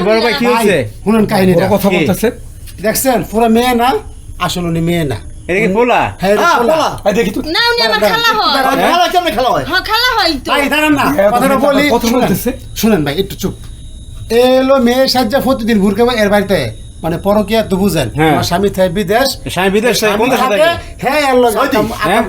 বড় ভাই কি হয়েছে? শুনুন কাহিনীটা। কথা বলতেছে। দেখছেন পুরো মেয়ে না আসলে উনি মেয়ে না। এটা পোলা? হ্যাঁ হ্যাঁ, পোলা। পোলা। এই দেখি তো। না উনি আমার খালা হয়। দাঁড়া, কেমনে খেলা হয়? হ্যাঁ খালা হয় তো। ভাই দাঁড়ান না হ্যাঁ, কথাটা বলি। কথা বলতেছে। শুনেন ভাই একটু চুপ। এলো মেয়ে সাজ্জা প্রতিদিন ঘুরকে এর বাড়িতে মানে পরকিয়া তো বুঝেন হ্যাঁ। আমার স্বামী থাকে বিদেশ। স্বামী বিদেশ থেকে কোন দেশে থাকে, থাকে? হ্যাঁ এর লগে সৌদি। আকাম- হ্যাঁ?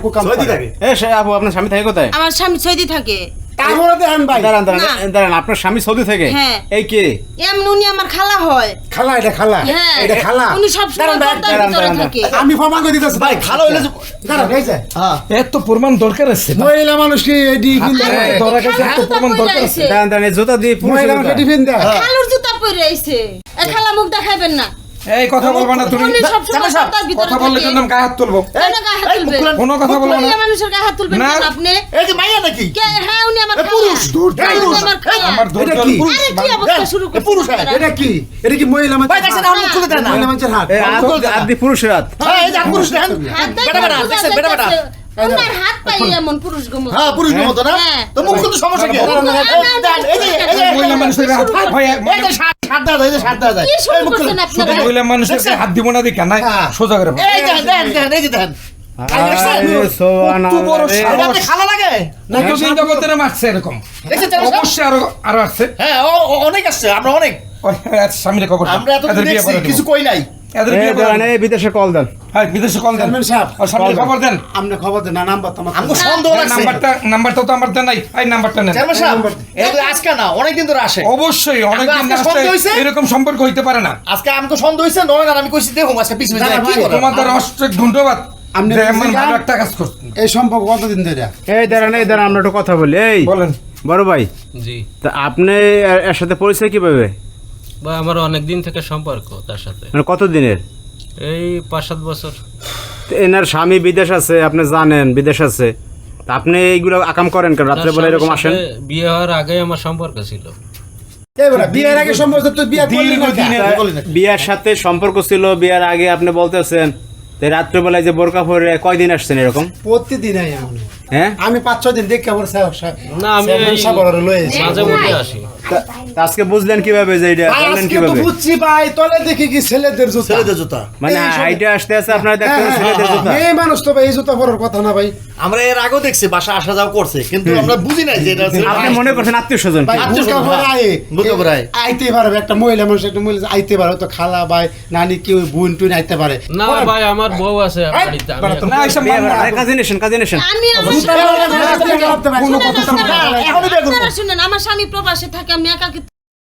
থাকে। এ সে আপু আপনার স্বামী থাকে কোথায়? আমার স্বামী সৌদি থাকে। তারপরে দেখেন ভাই। দাঁড়ান দাঁড়ান দাঁড়ান আপনার স্বামী সৌদি থেকে? হ্যাঁ। এই কে? এমন উনি আমার খালা হয়। খালা এটা খালা। হ্যাঁ। এটা খালা। উনি সব দাঁড়ান দাঁড়ান, দাঁড়ান, আমি প্রমাণ করে দিতেছি। ভাই খালা হইলে দাঁড়ান এই যে। হ্যাঁ। এত প্রমাণ দরকার আছে মহিলা মানুষ কি এডি কিনতে হাতে পারে? এত জুতা প্রমাণ দরকার আছে। দাঁড়ান দাঁড়ান জুতা দিয়ে পুরুষের মানুষ এডি কিনতে পারে? খালুর জুতা পরে আইছে। এ খালা মুখ দেখাইবেন না। এই কথা বলবা না তুমি। উনি সব সময় জামাই সাহেব, পর্দার ভিতরে কথা বললে কিন্তু গায়ে হাত তুলবো? কেন গায়ে হাত এই, তুলবেন? মুখ খুলেন। কোনো কথা বলব না। মানুষের গায়ে হাত তুলবেন না। আপনি? এই যে মাইয়া নাকি কে হ্যাঁ উনি আমার এ খালা পুরুষ, দূর এই উনি পুরুষ, আমার খালা আমার ধৈর্য এটা কি? আরে কি অবস্থা শুরু এ পুরুষ করছেন। আপনারা? এটা কি? এটা কি মহিলা মানুষের হাত? হাত। এই হাত- হাত দিয়ে পুরুষের হাত এই যে হাত পুরুষ দেখেন হাত বেটা বেটা বেটা বেটা। যাইতাছে, হাত পাই এমন পুরুষ গমন হ্যাঁ পুরুষ মতো না। তো মুখ কিন্তু সমস্যা কি? এই যে এই যে মহিলা মানুষের হাত ভাই, এই যে সাত সাত এই যে সাত দেওয়া যায়। কি শুরু এই মুখ খুলে। করছেন শুধু আপনারা মহিলা মানুষের হাত দিব না দেখা নাই হ্যাঁ। সোজা করে এই এই যে। হ্যাঁ অনেক আমরা অনেক। খবর আমরা। কিছু কই নাই। বিদেশে কল দেন। হ্যাঁ, বিদেশে কল দেন। খবর দেন। আপনি খবর দেন না নাম্বার তো আমার সন্দেহ লাগছে। নাম্বারটা নাম্বারটা তো আমার দেন নাই। এই নাম্বারটা নেন। চেয়ারম্যান সাহেব আজকে না ধরে আসে। অবশ্যই এরকম সম্পর্ক হইতে পারে না। আজকে আমাকে সন্দেহ হয়েছে নয় আর আমি কইছি দেখুন আজকে পিছু পিছু কি তোমাদের অষ্টক ধন্যবাদ। আপনি যে এমন বুঝলেন? ভালো একটা কাজ করছেন। এই সম্পর্ক কতদিন ধরে? এই দাঁড়ান এই দাঁড়ান আমরা একটু কথা বলি। এই বলেন। বড় ভাই জি। তা আপনি এর- এর সাথে পরিচয় কীভাবে? বা আমার অনেক দিন থেকে সম্পর্ক তার সাথে। মানে কত দিনের এই পাঁচ সাত বছর। এনার স্বামী বিদেশ আছে আপনি জানেন বিদেশ আছে। তা আপনি এইগুলো আকাম করেন কেন? রাত্রে বেলা এরকম আসেন? বিয়ে হওয়ার আগে আমার সম্পর্ক ছিল। বিয়ের আগে সম্পর্ক। বিয়ার সাথে সম্পর্ক ছিল বিয়ার আগে আপনি বলতেছেন তাই রাত্রেবেলায় যে বোরকা পরে কয়দিন আসছেন এরকম? প্রতিদিন আই হ্যাঁ? আমি পাঁচ ছয় দিন দেখে আমার না, আমি। মাঝে মধ্যে আসি। আজকে বুঝলেন কীভাবে যে এটা জানলেন কীভাবে? বুঝছি ভাই তলে দেখি কি ছেলেদের জুতা। ছেলেদের জুতা। মানে এই হাইটে আসতে আসতে আপনারা দেখতেন হ্যাঁ, ছেলেদের হ্যাঁ, জুতা। মেয়ে মানুষ তো ভাই এই জুতা পরার কথা না ভাই। আমরা এর আগেও দেখছি বাসা আসা যাওয়া করছে কিন্তু আমরা বুঝি নাই যে এটা আপনি মনে করছেন আত্মীয় স্বজন আত্মীয় স্বজন, হ্যাঁ। আইতে পারবে একটা মহিলা মানুষ একটা মহিলা আইতে পারে তো খালা ভাই নানি কেউ বোন টুন আইতে পারে। না ভাই আমার বউ আছে বাড়িতে এখন- না এসব বিয়ে মানবো না। আরে কাজে নেছেন কাজে নেছেন আমি শুনেন আমার স্বামী প্রবাসে থাকে আমি একাকি